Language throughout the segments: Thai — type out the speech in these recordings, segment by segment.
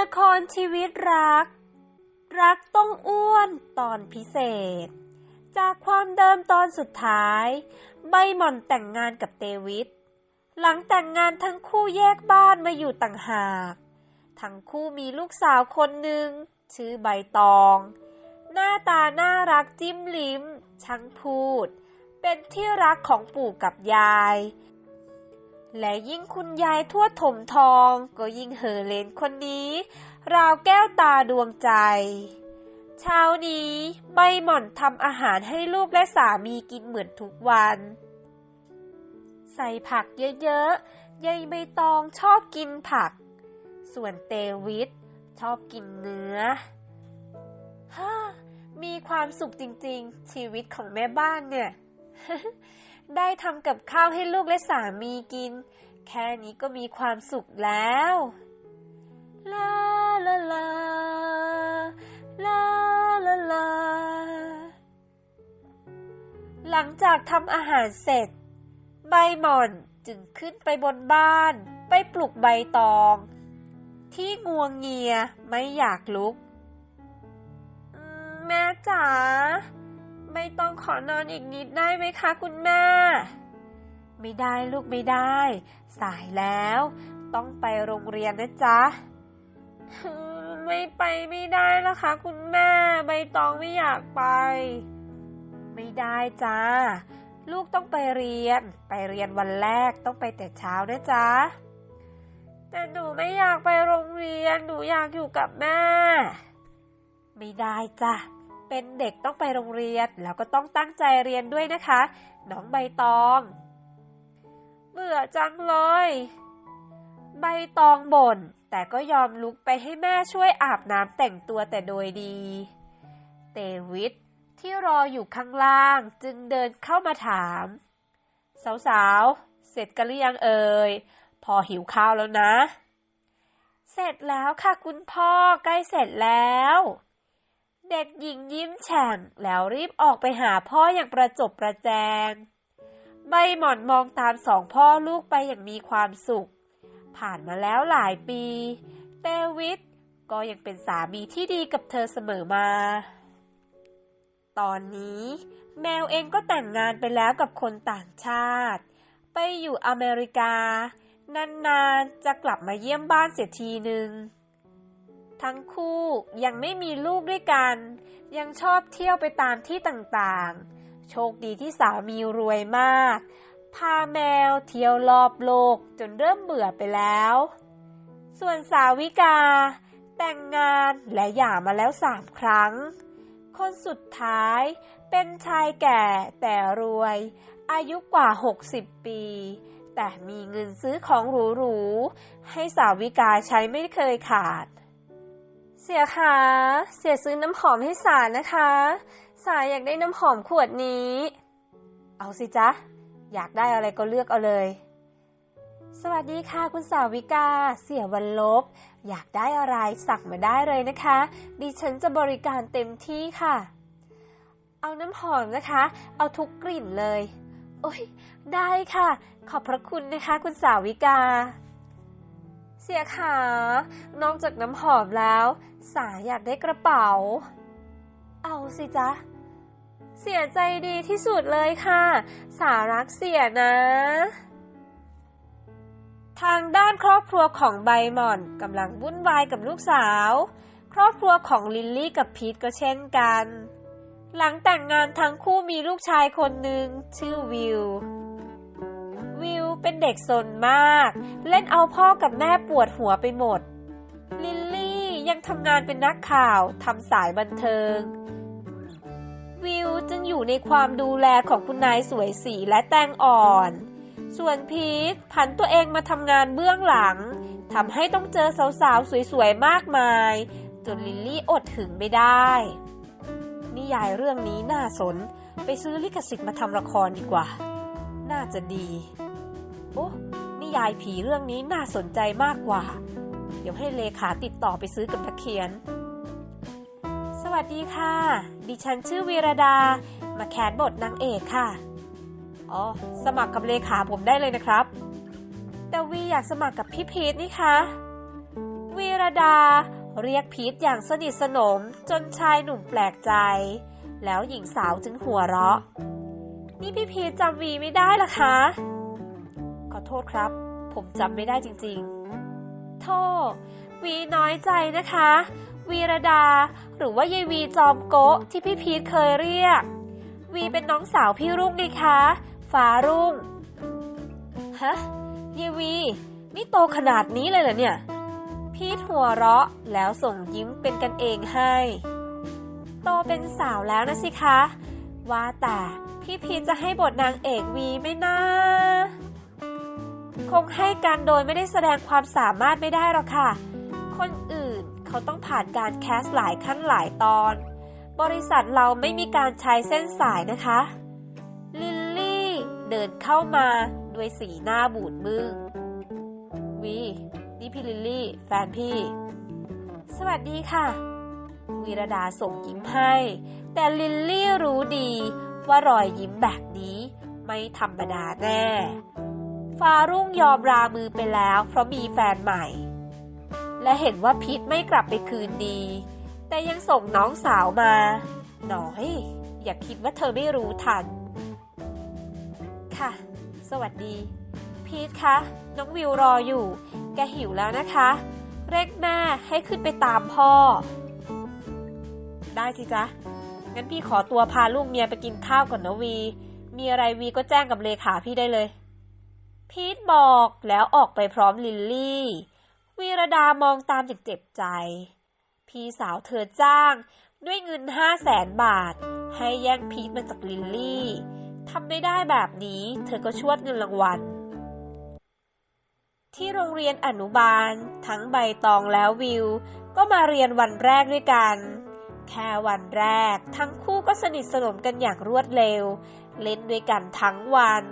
ละครชีวิตรัก รักต้องอ้วนตอนพิเศษ จากความเดิมตอนสุดท้าย ใบหม่อนแต่งงานกับเตวิทหลังแต่งงานทั้งคู่แยกบ้านมาอยู่ต่างหาก ทั้งคู่มีลูกสาวคนหนึ่งชื่อใบตอง หน้าตาน่ารักจิ้มลิ้ม ช่างพูด เป็นที่รักของปู่กับยาย และยิ่งคุณยายทวดถมทอง ก็ยิ่งเห่อเลนคนนี้ ราวแก้วตาดวงใจ เช้านี้ใบหม่อนทำอาหารให้ลูกและสามีกินเหมือนทุกวัน ใส่ผักเยอะๆยายใบตองชอบกินผัก ส่วนเตวิทชอบกินเนื้อฮ่ามีความสุขจริงๆ ชีวิตของแม่บ้านเนี่ย ได้ทำกับข้าวให้ลูกและสามีกิน แค่นี้ก็มีความสุขแล้วลาลาลาลาลาลาหลังจากทำอาหารเสร็จ ใบหม่อนจึงขึ้นไปบนบ้าน ไปปลุกใบตอง ที่งวงเงียไม่อยากลุก แม่จ๋า ไม่ต้องขอนอนอีกนิดได้ไหมคะคุณแม่ ไม่ได้ลูกไม่ได้ สายแล้ว ต้องไปโรงเรียนนะจ๊ะ ไม่ไปไม่ได้นะคะ คุณแม่ ใบตองไม่อยากไป ไม่ได้จ้า ลูกต้องไปเรียน ไปเรียนวันแรกต้องไปแต่เช้านะจ๊ะ แต่หนูไม่อยากไปโรงเรียน หนูอยากอยู่กับแม่ ไม่ได้จ้ะ เป็นเด็กต้องไปโรงเรียน แล้วก็ต้องตั้งใจเรียนด้วยนะคะ น้องใบตอง เบื่อจังเลย ใบตองบ่น แต่ก็ยอมลุกไปให้แม่ช่วยอาบน้ำแต่งตัวแต่โดยดี เตวิทที่รออยู่ข้างล่างจึงเดินเข้ามาถาม สาวๆ เสร็จกันหรือยังเอ่ย พอหิวข้าวแล้วนะ เสร็จแล้วค่ะคุณพ่อใกล้เสร็จแล้ว เด็กหญิงยิ้มแฉ่งแล้วรีบออกไปหาพ่ออย่างประจบประแจง ใบหมอนมองตามสองพ่อลูกไปอย่างมีความสุข ผ่านมาแล้วหลายปี เตวิทก็ยังเป็นสามีที่ดีกับเธอเสมอมา ตอนนี้แมวเองก็แต่งงานไปแล้วกับคนต่างชาติ ไปอยู่อเมริกา นานๆจะกลับมาเยี่ยมบ้านเสียทีหนึ่ง ทั้งคู่ยังไม่มีลูกด้วยกัน ยังชอบเที่ยวไปตามที่ต่างๆ โชคดีที่สามีรวยมาก พาแมวเที่ยวรอบโลกจนเริ่มเบื่อไปแล้ว ส่วนสาวิกา แต่งงานและหย่ามาแล้วสามครั้ง คนสุดท้ายเป็นชายแก่แต่รวย อายุกว่า 60 ปี แต่มีเงินซื้อของหรูๆให้สาวิกาใช้ไม่เคยขาด เสียค่ะ เสียซื้อน้ำหอมให้สานะคะ สาอยากได้น้ำหอมขวดนี้ เอาสิจ๊ะ อยากได้อะไรก็เลือกเอาเลย สวัสดีค่ะคุณสาวิกา เสียวันลบ อยากได้อะไรสั่งมาได้เลยนะคะ ดิฉันจะบริการเต็มที่ค่ะ เอาน้ำหอมนะคะ เอาทุกกลิ่นเลย โอ้ยได้ค่ะ ขอบพระคุณนะคะ คุณสาวิกา เสียขานอกจากน้ำหอมแล้ว สาอยากได้กระเป๋า เอาสิจ๊ะ เสียใจดีที่สุดเลยค่ะ สารักเสียนะ ทางด้านครอบครัวของใบหม่อนกำลังวุ่นวายกับลูกสาว ครอบครัวของลิลลี่กับพีทก็เช่นกัน หลังแต่งงานทั้งคู่มีลูกชายคนหนึ่งชื่อวิววิว เป็นเด็กสนมาก เล่นเอาพ่อกับแม่ปวดหัวไปหมด ลิลลี่ยังทำงานเป็นนักข่าวทำสายบันเทิง วิวจึงอยู่ในความดูแลของคุณนายสวยสีและแตงอ่อน ส่วนพีทผันตัวเองมาทำงานเบื้องหลังทำให้ต้องเจอสาวๆ สวยๆ มากมาย จนลิลลี่อดถึงไม่ได้ นิยายเรื่องนี้น่าสน ไปซื้อลิขสิทธิ์มาทำละครดีกว่า น่าจะดี โอ้นิยายผีเรื่องนี้น่าสนใจมากกว่า เดี๋ยวให้เลขาติดต่อไปซื้อกับนักเขียน สวัสดีค่ะ ดิฉันชื่อวีรดา มาแคสบทนางเอกค่ะ อ๋อ สมัครกับเลขาผมได้เลยนะครับ แต่วีอยากสมัครกับพี่พีทนี่คะวีรดาเรียกพีทอย่างสนิทสนมจนชายหนุ่มแปลกใจ แล้วหญิงสาวจึงหัวเราะ นี่พี่พีทจำวีไม่ได้ล่ะคะ ขอโทษครับ ผมจำไม่ได้จริงๆ โทษวีน้อยใจนะคะ วีรดา หรือว่ายายวีจอมโกะที่พี่พีทเคยเรียก วีเป็นน้องสาวพี่รุ่งไงคะฟ้ารุ่ง ฮะยายวี นี่โตขนาดนี้เลยเหรอเนี่ย พีทหัวเราะแล้วส่งยิ้มเป็นกันเองให้ โตเป็นสาวแล้วนะสิคะ ว่าแต่พี่พีทจะให้บทนางเอกวีไหม่นะ คงให้การโดยไม่ได้แสดงความสามารถไม่ได้หรอกค่ะ คนอื่นเขาต้องผ่านการแคสหลายขั้นหลายตอน บริษัทเราไม่มีการใช้เส้นสายนะคะ ลิลลี่เดินเข้ามาด้วยสีหน้าบูดบึ้งวีนี่พี่ลิลลี่ แฟนพี่ สวัสดีค่ะ วีรดาส่งยิ้มให้ แต่ลิลลี่รู้ดีว่ารอยยิ้มแบบนี้ไม่ธรรมดาแน่ ฟารุ่งยอมรามือไปแล้ว เพราะมีแฟนใหม่ และเห็นว่าพิษไม่กลับไปคืนดี แต่ยังส่งน้องสาวมาหน่อย อย่าคิดว่าเธอไม่รู้ทัน ค่ะ สวัสดี พีทคะ น้องวิวรออยู่ แกหิวแล้วนะคะ เรียกแม่ให้ขึ้นไปตามพ่อ ได้สิจ๊ะ งั้นพี่ขอตัวพาลูกเมียไปกินข้าวก่อนนะวี มีอะไรวีก็แจ้งกับเลขาพี่ได้เลย พีทบอกแล้วออกไปพร้อมลิลลี่ วีรดามองตามอย่างเจ็บใจ พี่สาวเธอจ้างด้วยเงินห้าแสนบาท ให้แย่งพีทมาจากลิลลี่ทำไม่ได้แบบนี้เธอก็ชวดเงินรางวัล ที่โรงเรียนอนุบาล ทั้งใบตองแล้ววิว ก็มาเรียนวันแรกด้วยกัน แค่วันแรก ทั้งคู่ก็สนิทสนมกันอย่างรวดเร็ว เล่นด้วยกันทั้งวัน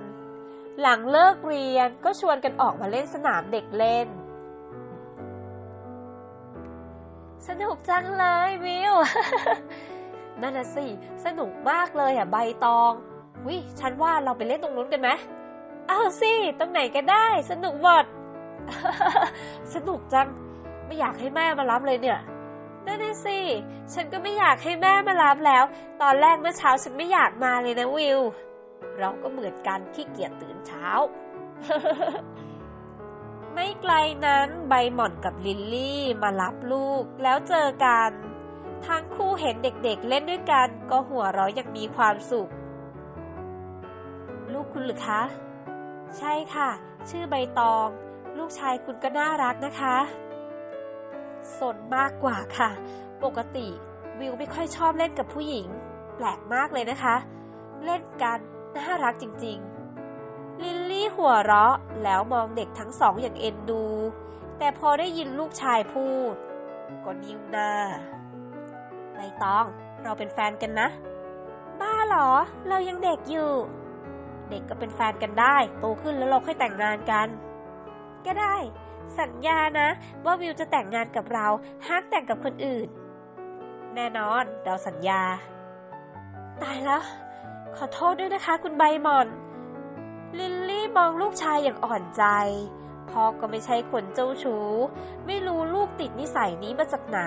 หลังเลิกเรียนก็ชวนกันออกมาเล่นสนามเด็กเล่น สนุกจังเลยวิว นั่นน่ะสิ สนุกมากเลยอะใบตองวิฉันว่าเราไปเล่นตรงนู้นกันไหมเอาสิตรงไหนก็ได้ สนุกหมด สนุกจัง ไม่อยากให้แม่มารับเลยเนี่ยนั่นน่ะสิ ฉันก็ไม่อยากให้แม่มารับแล้ว ตอนแรกเมื่อเช้าฉันไม่อยากมาเลยนะวิว เราก็เหมือนกันขี้เกียจตื่นเช้า ไม่ไกลนั้นใบหม่อนกับลิลลี่มารับลูกแล้วเจอกัน ทั้งคู่เห็นเด็กๆเล่นด้วยกัน ก็หัวเราะอย่างมีความสุข ลูกคุณหรือคะ ใช่ค่ะ ชื่อใบตอง ลูกชายคุณก็น่ารักนะคะสนมากกว่าค่ะ ปกติวิวไม่ค่อยชอบเล่นกับผู้หญิง แปลกมากเลยนะคะ เล่นกัน น่ารักจริงๆ ลิลลี่หัวเราะแล้วมองเด็กทั้งสองอย่างเอ็นดู แต่พอได้ยินลูกชายพูด ก็นิ้วหน้าใบตอง เราเป็นแฟนกันนะ บ้าเหรอ เรายังเด็กอยู่ เด็กก็เป็นแฟนกันได้ โตขึ้นแล้วเราค่อยแต่งงานกัน ก็ได้ สัญญานะ ว่าวิวจะแต่งงานกับเราห้ามแต่งกับคนอื่น แน่นอน เราสัญญา ตายแล้ว ขอโทษด้วยนะคะคุณใบหมอน ลิลลี่มองลูกชายอย่างอ่อนใจ พ่อก็ไม่ใช่คนเจ้าชู้ ไม่รู้ลูกติดนิสัยนี้มาจากไหน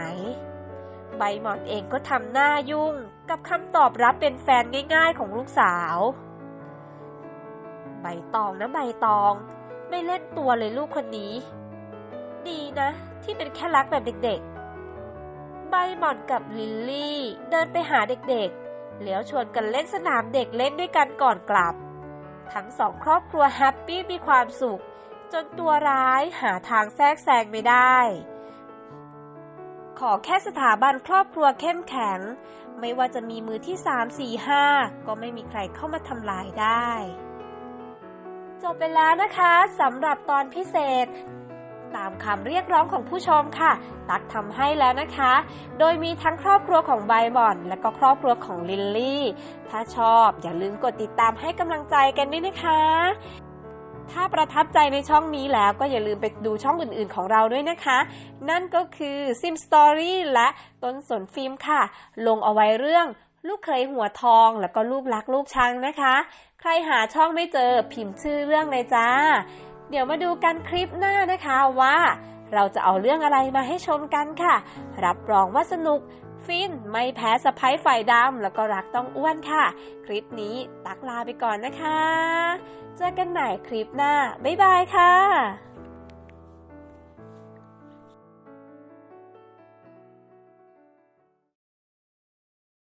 ใบหมอนเองก็ทำหน้ายุ่งกับคำตอบรับเป็นแฟนง่าย ๆของลูกสาว ใบตองนะใบตอง ไม่เล่นตัวเลยลูกคนนี้ ดีนะ ที่เป็นแค่รักแบบเด็กๆ ใบหมอนกับลิลลี่ เดินไปหาเด็กๆ แล้วชวนกันเล่นสนามเด็กเล่นด้วยกันก่อนกลับ ทั้งสองครอบครัวแฮปปี้มีความสุข จนตัวร้ายหาทางแทรกแซงไม่ได้ ขอแค่สถาบันครอบครัวเข้มแข็ง ไม่ว่าจะมีมือที่ 3 4 5 ก็ไม่มีใครเข้ามาทำลายได้ จบไปแล้วนะคะสำหรับตอนพิเศษ ตามคำเรียกร้องของผู้ชมค่ะ ตักทำให้แล้วนะคะ โดยมีทั้งครอบครัวของไบบอน และก็ครอบครัวของลิลลี่ ถ้าชอบอย่าลืมกดติดตามให้กำลังใจกันด้วยนะคะ ถ้าประทับใจในช่องนี้แล้วก็อย่าลืมไปดูช่องอื่นๆของเราด้วยนะคะ นั่นก็คือ Sim Story และต้นสนฟิล์มค่ะ ลงเอาไว้เรื่องลูกเคยหัวทองแล้วก็ลูกรักลูกชังนะคะ ใครหาช่องไม่เจอพิมพ์ชื่อเรื่องเลยจ้า เดี๋ยวมาดูกันคลิปหน้านะคะว่า เราจะเอาเรื่องอะไรมาให้ชมกันค่ะ รับรองว่าสนุก ฟินไม่แพ้สะพ้ายฝ่ายดำแล้วก็รักต้องอ้วนค่ะ คลิปนี้ตักลาไปก่อนนะคะ เจอกันใหม่คลิปหน้า บ๊ายบายค่ะ